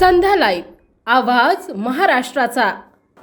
संध्या live आवाज महाराष्ट्राचा.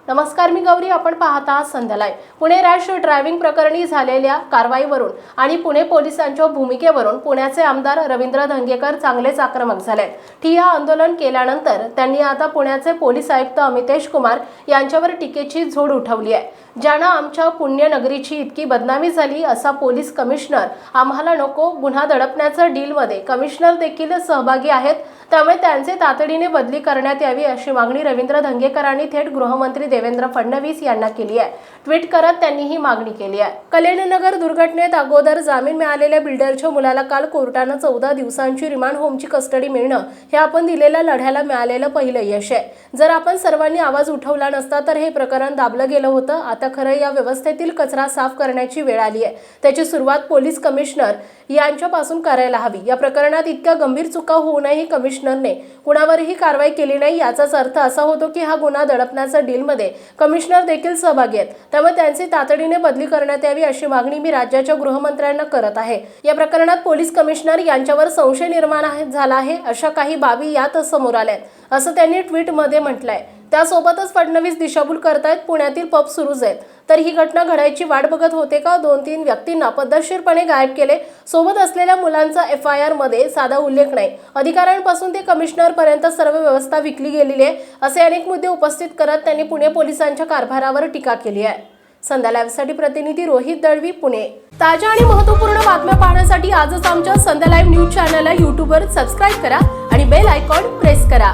नमस्कार मी गौरी. आपण पाहता आहात संध्यालाय पुणे रॅश ड्रायव्हिंग प्रकरणी झालेल्या कारवाईवरून आणि पुणे पोलिसांच्या भूमिकेवरून पुण्याचे आमदार रवींद्र धंगेकर चांगलेच आक्रमक झाले ठिया आंदोलन केल्यानंतर त्यांनी आता पुण्याचे पोलीस आयुक्त अमितेश कुमार यांच्यावर टीकेची झोड उठवली आहे ज्यानं आमच्या पुण्यनगरीची इतकी बदनामी झाली असा पोलीस कमिशनर आम्हाला नको गुन्हा दडपण्याचं डीलमध्ये कमिशनर देखील सहभागी आहेत त्यामुळे त्यांचे तातडीने बदली करण्यात यावी अशी मागणी रवींद्र धंगेकरांनी थेट गृहमंत्री देवेंद्र फडणवीस यांना केली आहे. ट्विट करत त्यांनी ही मागणी केली आहे. कल्याणनगर दुर्घटनेत अगोदर जामीन मिळालेल्या बिल्डरच्या मुलाला काल कोर्टानं चौदा दिवसांची रिमांड होमची कस्टडी मिळणं हे आपण दिलेल्या लढ्याला मिळालेलं पहिलं यश आहे. जर आपण सर्वांनी आवाज उठवला नसता तर हे प्रकरण दाबलं गेलं होतं. आता खरं या व्यवस्थेतील कचरा साफ करण्याची वेळ आली आहे. त्याची सुरुवात पोलीस कमिशनर यांच्यापासून करायला हवी. या प्रकरणात इतक्या गंभीर चुका होऊनही कमिशनरने कुणावरही कारवाई केली नाही याचाच अर्थ असा होतो की हा गुन्हा दडपण्याचा डीलमध्ये कमिशनर देखील सहभागी आहेत. त्यामुळे त्यांची तातडीने बदली करण्यात यावी अशी मागणी मी राज्याच्या गृहमंत्र्यांना करत आहे. या प्रकरणात पोलीस कमिशनर यांच्यावर संशय निर्माण झाला आहे अशा काही बाबी यात समोर आहेत. असं त्यांनी ट्विटमध्ये म्हटलंय. त्यासोबतच फडणवीस दिशाभूल करतायत पुण्यातील पब सुरूच आहेत. तर ही घटना घडायची वाट बघत होते का? दोन तीन व्यक्तींना पद्धतशीरपणे गायब केले. सोबत असलेल्या मुलांचा एफ आय आरमध्ये साधा उल्लेख नाही. अधिकाऱ्यांपासून ते कमिशनरपर्यंत सर्व व्यवस्था विकली गेलेली आहे. असे अनेक मुद्दे उपस्थित करत त्यांनी पुणे पोलिसांच्या कारभारावर टीका केली आहे. संध्या लाईव्हसाठी प्रतिनिधी रोहित दळवी पुणे. ताज्या आणि महत्त्वपूर्ण बातम्या पाहण्यासाठी आजच आमच्या संध्या लाईव्ह न्यूज चॅनलला यूट्यूबवर सबस्क्राईब करा आणि बेल आयकॉन प्रेस करा.